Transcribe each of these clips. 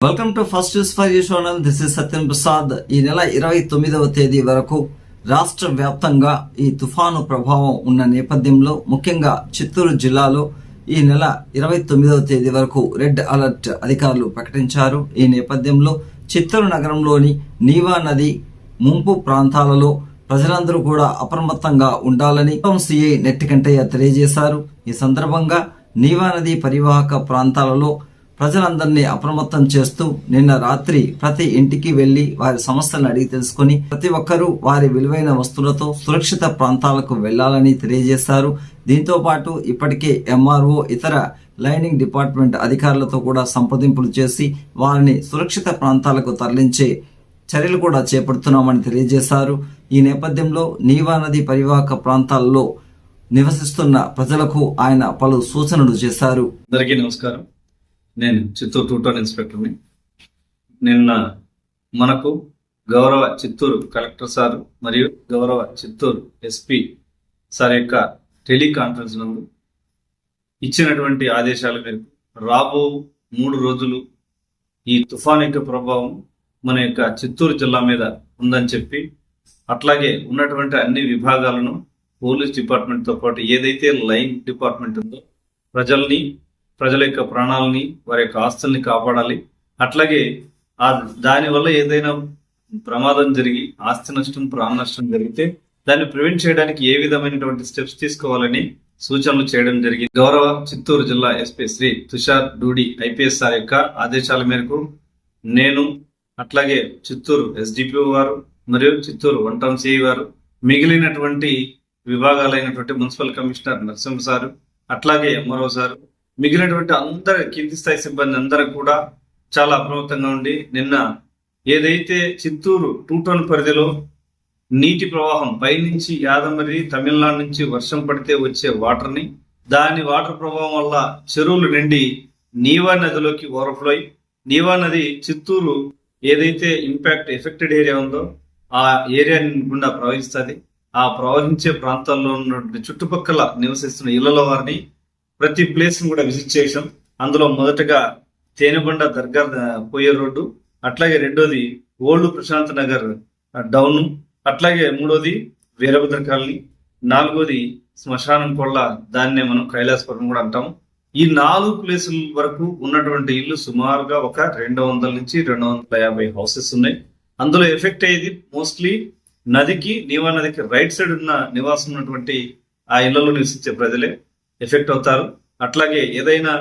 Welcome to first news for you channel this is Satyam Prasad ఈ నెల ఇరవై తొమ్మిదవ తేదీ వరకు రాష్ట్ర వ్యాప్తంగా ఈ తుఫాను ప్రభావం ఉన్న నేపథ్యంలో ముఖ్యంగా చిత్తూరు జిల్లాలో ఈ నెల ఇరవై తొమ్మిదవ తేదీ వరకు రెడ్ అలర్ట్ అధికారులు ప్రకటించారు. ఈ నేపథ్యంలో చిత్తూరు నగరంలోని నీవా నది ముంపు ప్రాంతాలలో ప్రజలందరూ కూడా అప్రమత్తంగా ఉండాలని సిఐ నెట్టికంటయ్య తెలియజేశారు. ఈ సందర్భంగా నీవా నది పరివాహక ప్రాంతాలలో ప్రజలందరినీ అప్రమత్తం చేస్తూ నిన్న రాత్రి ప్రతి ఇంటికి వెళ్ళి వారి సమస్యలను అడిగి తెలుసుకుని ప్రతి ఒక్కరూ వారి విలువైన వస్తువులతో సురక్షిత ప్రాంతాలకు వెళ్ళాలని తెలియజేశారు. దీంతో పాటు ఇప్పటికే ఎంఆర్ఓ ఇతర లైనింగ్ డిపార్ట్మెంట్ అధికారులతో కూడా సంప్రదింపులు చేసి వారిని సురక్షిత ప్రాంతాలకు తరలించే చర్యలు కూడా చేపడుతున్నామని తెలియజేశారు. ఈ నేపథ్యంలో నీవా నది పరివాహక ప్రాంతాల్లో నివసిస్తున్న ప్రజలకు ఆయన పలు సూచనలు చేశారు. అందరికీ నమస్కారం. నేను చిత్తూరు టూటౌన్ ఇన్స్పెక్టర్ని. నిన్న మనకు గౌరవ చిత్తూరు కలెక్టర్ సార్ మరియు గౌరవ చిత్తూరు ఎస్పీ సార్ యొక్క టెలికాన్ఫరెన్స్ నందు ఇచ్చినటువంటి ఆదేశాల మేరకు రాబో మూడు రోజులు ఈ తుఫాన్ యొక్క ప్రభావం మన యొక్క చిత్తూరు జిల్లా మీద ఉందని చెప్పి అట్లాగే ఉన్నటువంటి అన్ని విభాగాలను పోలీస్ డిపార్ట్మెంట్తో పాటు ఏదైతే లైన్ డిపార్ట్మెంట్ ఉందో ప్రజల్ని ప్రజల యొక్క ప్రాణాలని వారి యొక్క ఆస్తుల్ని కాపాడాలి. అట్లాగే ఆ దానివల్ల ఏదైనా ప్రమాదం జరిగి ఆస్తి నష్టం ప్రాణ నష్టం జరిగితే దాన్ని ప్రివెంట్ చేయడానికి ఏ విధమైనటువంటి స్టెప్స్ తీసుకోవాలని సూచనలు చేయడం జరిగింది. గౌరవ చిత్తూరు జిల్లా SP Shri Tushar Dudi IPS sir యొక్క ఆదేశాల మేరకు నేను అట్లాగే చిత్తూరు ఎస్డిపిఓ వారు మరియు చిత్తూరు వన్ టౌన్ సిఐ వారు మిగిలినటువంటి విభాగాలైనటువంటి మున్సిపల్ కమిషనర్ నరసింహ సారు అట్లాగే ఎంఆర్ఓ సారు మిగిలినటువంటి అందరి కింది స్థాయి సిబ్బంది అందరూ కూడా చాలా అప్రమత్తంగా ఉండి నిన్న ఏదైతే చిత్తూరు టూ టౌన్ పరిధిలో నీటి ప్రవాహం పైనుంచి యాదమరి తమిళనాడు నుంచి వర్షం పడితే వచ్చే వాటర్ని దాని వాటర్ ప్రభావం వల్ల చెరువులు నిండి నీవా నదిలోకి ఓవర్ఫ్లో అయి నీవా నది చిత్తూరు ఏదైతే ఇంపాక్ట్ ఎఫెక్టెడ్ ఏరియా ఉందో ఆ ఏరియా గుండా ప్రవహిస్తుంది. ఆ ప్రవహించే ప్రాంతాల్లో ఉన్నటువంటి చుట్టుపక్కల నివసిస్తున్న ఇళ్ళలో వారిని ప్రతి ప్లేస్ని కూడా విజిట్ చేసాం అందులో మొదటగా తేనెబండ దర్గా పోయే రోడ్డు అట్లాగే రెండోది ఓల్డ్ ప్రశాంత్ నగర్ డౌన్ అట్లాగే మూడోది వీరభద్ర కాలనీ నాలుగోది శ్మశానం కొళ్ళ దాన్నే మనం కైలాసపురం కూడా అంటాము ఈ నాలుగు ప్లేసుల వరకు ఉన్నటువంటి ఇల్లు సుమారుగా ఒక రెండు వందల నుంచి రెండు వందల యాభై హౌసెస్ ఉన్నాయి. అందులో ఎఫెక్ట్ అయ్యేది మోస్ట్లీ నదికి నీవా నదికి రైట్ సైడ్ ఉన్న నివాసం ఉన్నటువంటి ఆ ఇళ్ళలో నివసించే ప్రజలే. ఎఫెక్ట్ అవుతారు. అట్లాగే ఏదైనా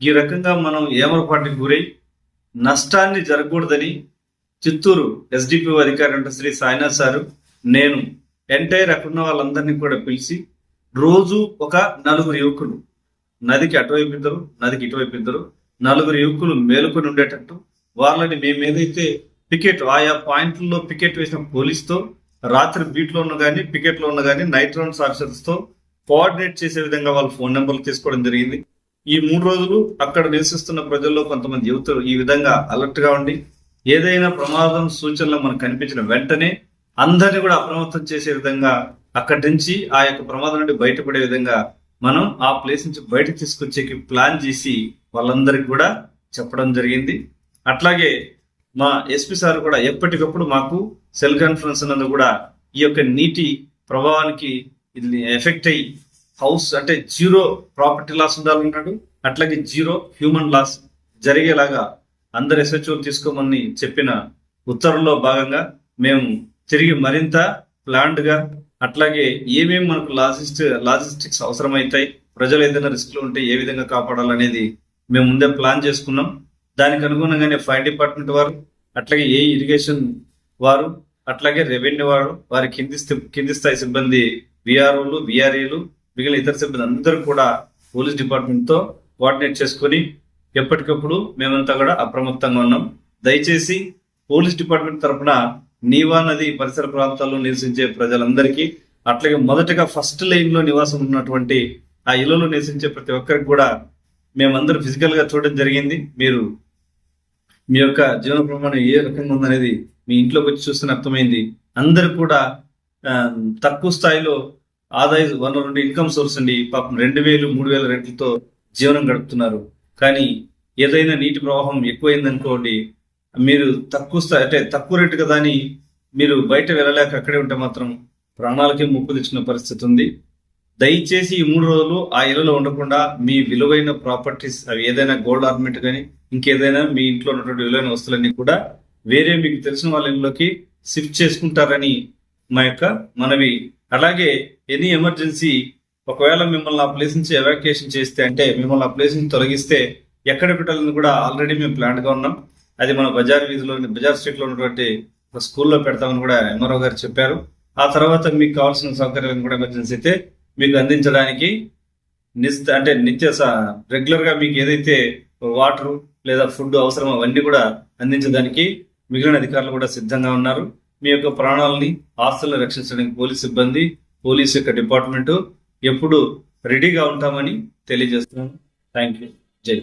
ఈ రకంగా మనం ఏమరపాటికి గురై నష్టాన్ని జరగకూడదని చిత్తూరు ఎస్డిపిఓ అధికారి అంటే శ్రీ సాయినాథ్ సారు నేను ఎంటైర్ అక్కడున్న వాళ్ళందరినీ కూడా పిలిచి రోజు ఒక నలుగురు యువకులు నదికి అటువైపు ఇద్దరు నదికి ఇటువైపు ఇద్దరు నలుగురు యువకులు మేలుకొని ఉండేటట్టు వాళ్ళని మేము ఏదైతే పికెట్ ఆయా పాయింట్లలో పికెట్ వేసిన పోలీస్తో రాత్రి బీట్లో ఉన్న కానీ పికెట్లో ఉన్న కానీ నైట్ రౌండ్స్ ఆఫీసర్స్తో కోఆర్డినేట్ చేసే విధంగా వాళ్ళ ఫోన్ నెంబర్లు తీసుకోవడం జరిగింది. ఈ మూడు రోజులు అక్కడ నివసిస్తున్న ప్రజల్లో కొంతమంది యువతులు ఈ విధంగా అలర్ట్గా ఉండి ఏదైనా ప్రమాదం సూచనలు మనకు కనిపించిన వెంటనే అందరినీ కూడా అప్రమత్తం చేసే విధంగా అక్కడి నుంచి ఆ యొక్క ప్రమాదం నుండి బయటపడే విధంగా మనం ఆ ప్లేస్ నుంచి బయటకు తీసుకొచ్చేకి ప్లాన్ చేసి వాళ్ళందరికీ కూడా చెప్పడం జరిగింది. అట్లాగే మా ఎస్పీ సార్ కూడా ఎప్పటికప్పుడు మాకు సెల్ కాన్ఫరెన్స్ నందు కూడా ఈ యొక్క నీటి ప్రభావానికి ఇది ఎఫెక్ట్ అయ్యి హౌస్ అంటే జీరో ప్రాపర్టీ లాస్ ఉండాలంటాడు. అట్లాగే జీరో హ్యూమన్ లాస్ జరిగేలాగా అందరు ఎస్హెచ్ఓలు తీసుకోమని చెప్పిన ఉత్తర్వుల్లో భాగంగా మేము తిరిగి మరింత ప్లాన్డ్గా అట్లాగే ఏమేమి మనకు లాజిస్ట్ లాజిస్టిక్స్ అవసరమవుతాయి ప్రజలు ఏదైనా రిస్క్లు ఉంటే ఏ విధంగా కాపాడాలనేది మేము ముందే ప్లాన్ చేసుకున్నాం. దానికి అనుగుణంగానే ఫైర్ డిపార్ట్మెంట్ వారు అట్లాగే ఏ ఇరిగేషన్ వారు అట్లాగే రెవెన్యూ వారు వారి కింది కింది స్థాయి సిబ్బంది విఆర్ఓలు విఆర్ఏలు మిగిలిన ఇతర సిబ్బంది అందరూ కూడా పోలీస్ డిపార్ట్మెంట్తో కోఆర్డినేట్ చేసుకుని ఎప్పటికప్పుడు మేమంతా కూడా అప్రమత్తంగా ఉన్నాం. దయచేసి పోలీస్ డిపార్ట్మెంట్ తరపున నీవా నది పరిసర ప్రాంతాల్లో నివసించే ప్రజలందరికీ అట్లాగే మొదటగా ఫస్ట్ లైన్లో నివాసం ఉన్నటువంటి ఆ ఇళ్ళలో నివసించే ప్రతి ఒక్కరికి కూడా మేమందరూ ఫిజికల్గా చూడడం జరిగింది. మీరు మీ యొక్క జీవన ప్రమాణం ఏ రకంగా ఉందనేది మీ ఇంట్లోకి వచ్చి చూస్తే అర్థమైంది. అందరూ కూడా తక్కువ స్థాయిలో ఆదాయ వనరు నుండి ఇన్కమ్ సోర్స్ అండి పాపం రెండు వేలు మూడు వేల రెంట్లతో జీవనం గడుపుతున్నారు. కానీ ఏదైనా నీటి ప్రవాహం ఎక్కువైందనుకోండి మీరు తక్కువ స్థాయి అంటే తక్కువ రేటు కదా అని మీరు బయట వెళ్ళలేక అక్కడే ఉంటే మాత్రం ప్రాణాలకే ముప్పు తెచ్చిన పరిస్థితి ఉంది. దయచేసి ఈ మూడు రోజులు ఆ ఇళ్ళలో ఉండకుండా మీ విలువైన ప్రాపర్టీస్ అవి ఏదైనా గోల్డ్ ఆర్నమెంట్ కానీ ఇంకేదైనా మీ ఇంట్లో ఉన్నటువంటి విలువైన వస్తువులన్నీ కూడా వేరే మీకు తెలిసిన వాళ్ళ ఇళ్ళలోకి షిఫ్ట్ చేసుకుంటారని మా యొక్క మనవి. అలాగే ఎనీ ఎమర్జెన్సీ ఒకవేళ మిమ్మల్ని ఆ ప్లేస్ నుంచి ఎవాక్యుయేషన్ చేస్తే అంటే మిమ్మల్ని ఆ ప్లేస్ నుంచి తొలగిస్తే ఎక్కడ పెట్టాలని కూడా ఆల్రెడీ మేము ప్లాన్గా ఉన్నాం. అది మన బజార్ వీధిలో బజార్ స్ట్రీట్లో ఉన్నటువంటి ఒక స్కూల్లో పెడతామని కూడా ఎంఆర్ఓ గారు చెప్పారు. ఆ తర్వాత మీకు కావాల్సిన సౌకర్యాలను కూడా ఎమర్జెన్సీ అయితే మీకు అందించడానికి నిస్త అంటే నిత్య రెగ్యులర్గా మీకు ఏదైతే వాటర్ లేదా ఫుడ్ అవసరం అవన్నీ కూడా అందించడానికి మిగిలిన అధికారులు కూడా సిద్ధంగా ఉన్నారు. మీ యొక్క ప్రాణాలని ఆస్తులను రక్షించడానికి పోలీస్ సిబ్బంది పోలీస్ యొక్క డిపార్ట్మెంట్ ఎప్పుడు రెడీగా ఉంటామని తెలియజేస్తున్నాను. థ్యాంక్ యూ జై